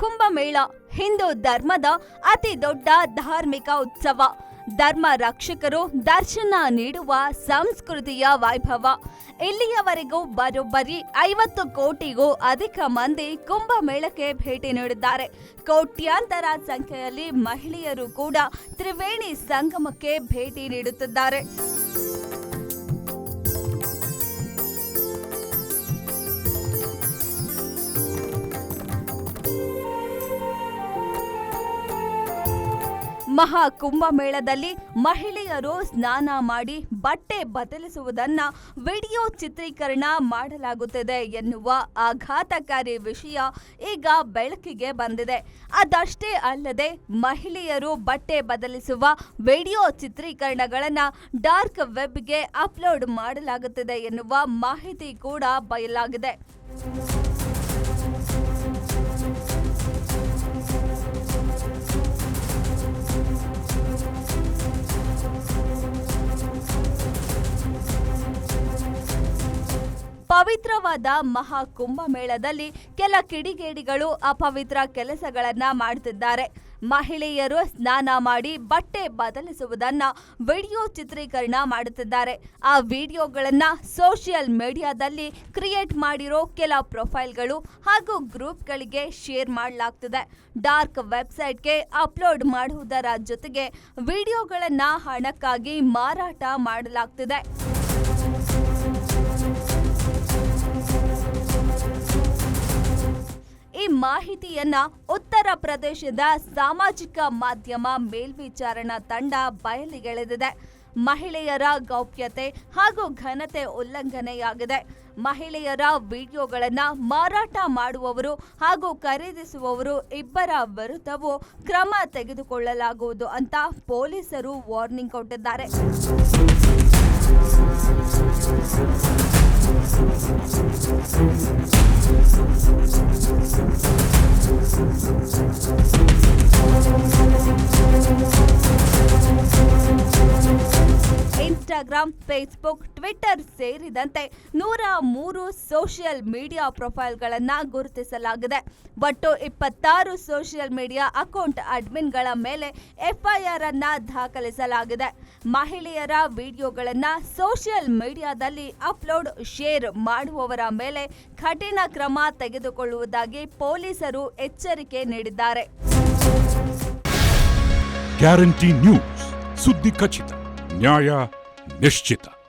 ಕುಂಭಮೇಳ ಹಿಂದೂ ಧರ್ಮದ ಅತಿ ದೊಡ್ಡ ಧಾರ್ಮಿಕ ಉತ್ಸವ. ಧರ್ಮ ರಕ್ಷಕರು ದರ್ಶನ ನೀಡುವ ಸಂಸ್ಕೃತಿಯ ವೈಭವ. ಇಲ್ಲಿಯವರೆಗೂ ಬರೋಬ್ಬರಿ ಐವತ್ತು ಕೋಟಿಗೂ ಅಧಿಕ ಮಂದಿ ಕುಂಭಮೇಳಕ್ಕೆ ಭೇಟಿ ನೀಡಿದ್ದಾರೆ. ಕೋಟ್ಯಾಂತರ ಸಂಖ್ಯೆಯಲ್ಲಿ ಮಹಿಳೆಯರು ಕೂಡ ತ್ರಿವೇಣಿ ಸಂಗಮಕ್ಕೆ ಭೇಟಿ ನೀಡುತ್ತಿದ್ದಾರೆ. ಮಹಾ ಕುಂಭಮೇಳದಲ್ಲಿ ಮಹಿಳೆಯರು ಸ್ನಾನ ಮಾಡಿ ಬಟ್ಟೆ ಬದಲಿಸುವುದನ್ನ ವಿಡಿಯೋ ಚಿತ್ರೀಕರಣ ಮಾಡಲಾಗುತ್ತಿದೆ ಎನ್ನುವ ಆಘಾತಕಾರಿ ವಿಷಯ ಈಗ ಬೆಳಕಿಗೆ ಬಂದಿದೆ. ಅದಷ್ಟೇ ಅಲ್ಲದೆ ಮಹಿಳೆಯರು ಬಟ್ಟೆ ಬದಲಿಸುವ ವಿಡಿಯೋ ಚಿತ್ರೀಕರಣಗಳನ್ನ ಡಾರ್ಕ್ ವೆಬ್ಗೆ ಅಪ್ಲೋಡ್ ಮಾಡಲಾಗುತ್ತಿದೆ ಎನ್ನುವ ಮಾಹಿತಿ ಕೂಡ ಬಯಲಾಗಿದೆ. ಪವಿತ್ರವಾದ ಮಹಾ ಕುಂಭಮೇಳದಲ್ಲಿ ಕೆಲ ಕಿಡಿಗೇಡಿಗಳು ಅಪವಿತ್ರ ಕೆಲಸಗಳನ್ನ ಮಾಡುತ್ತಿದ್ದಾರೆ. ಮಹಿಳೆಯರು ಸ್ನಾನ ಮಾಡಿ ಬಟ್ಟೆ ಬದಲಿಸುವುದನ್ನ ವಿಡಿಯೋ ಚಿತ್ರೀಕರಣ ಮಾಡುತ್ತಿದ್ದಾರೆ. ಆ ವಿಡಿಯೋಗಳನ್ನ ಸೋಷಿಯಲ್ ಮೀಡಿಯಾದಲ್ಲಿ ಕ್ರಿಯೇಟ್ ಮಾಡಿರೋ ಕೆಲ ಪ್ರೊಫೈಲ್ಗಳು ಹಾಗೂ ಗ್ರೂಪ್ಗಳಿಗೆ ಶೇರ್ ಮಾಡಲಾಗ್ತಿದೆ. ಡಾರ್ಕ್ ವೆಬ್ಸೈಟ್ಗೆ ಅಪ್ಲೋಡ್ ಮಾಡುವುದರ ಜೊತೆಗೆ ವಿಡಿಯೋಗಳನ್ನ ಹಣಕ್ಕಾಗಿ ಮಾರಾಟ ಮಾಡಲಾಗ್ತಿದೆ. ಮಾಹಿತಿಯನ್ನ ಉತ್ತರ ಪ್ರದೇಶದ ಸಾಮಾಜಿಕ ಮಾಧ್ಯಮ ಮೇಲ್ವಿಚಾರಣಾ ತಂಡ ಬಯಲಿಗೆಳೆದಿದೆ. ಮಹಿಳೆಯರ ಗೌಪ್ಯತೆ ಹಾಗೂ ಘನತೆ ಉಲ್ಲಂಘನೆಯಾಗಿದೆ. ಮಹಿಳೆಯರ ವಿಡಿಯೋಗಳನ್ನ ಮಾರಾಟ ಮಾಡುವವರು ಹಾಗೂ ಖರೀದಿಸುವವರು ಇಬ್ಬರ ವಿರುದ್ಧವೂ ಕ್ರಮ ತೆಗೆದುಕೊಳ್ಳಲಾಗುವುದು ಅಂತ ಪೊಲೀಸರು ವಾರ್ನಿಂಗ್ ಕೊಟ್ಟಿದ್ದಾರೆ. ಇನ್ಸ್ಟಾಗ್ರಾಂ ಫೇಸ್ಬುಕ್ ಟ್ವಿಟರ್ ಸೇರಿದಂತೆ ನೂರ ಮೂರು ಸೋಷಿಯಲ್ ಮೀಡಿಯಾ ಪ್ರೊಫೈಲ್ಗಳನ್ನ ಗುರುತಿಸಲಾಗಿದೆ. ಒಟ್ಟು ಇಪ್ಪತ್ತಾರು ಸೋಷಿಯಲ್ ಮೀಡಿಯಾ ಅಕೌಂಟ್ ಅಡ್ಮಿನ್ಗಳ ಮೇಲೆ ಎಫ್ಐಆರ್ ಅನ್ನ ದಾಖಲಿಸಲಾಗಿದೆ. ಮಹಿಳೆಯರ ವಿಡಿಯೋಗಳನ್ನ ಸೋಷಿಯಲ್ ಮೀಡಿಯಾದಲ್ಲಿ ಅಪ್ಲೋಡ್ ಶೇರ್ ಮಾಡುವವರ ಮೇಲೆ ಕಠಿಣ ಕ್ರಮ ತೆಗೆದುಕೊಳ್ಳುವುದಾಗಿ ಪೊಲೀಸರು ಎಚ್ಚರಿಕೆ ನೀಡಿದ್ದಾರೆ. ಗ್ಯಾರಂಟಿ ನ್ಯೂಸ್ ಸುದ್ದಿ ಖಚಿತ ನ್ಯಾಯ Meshtita.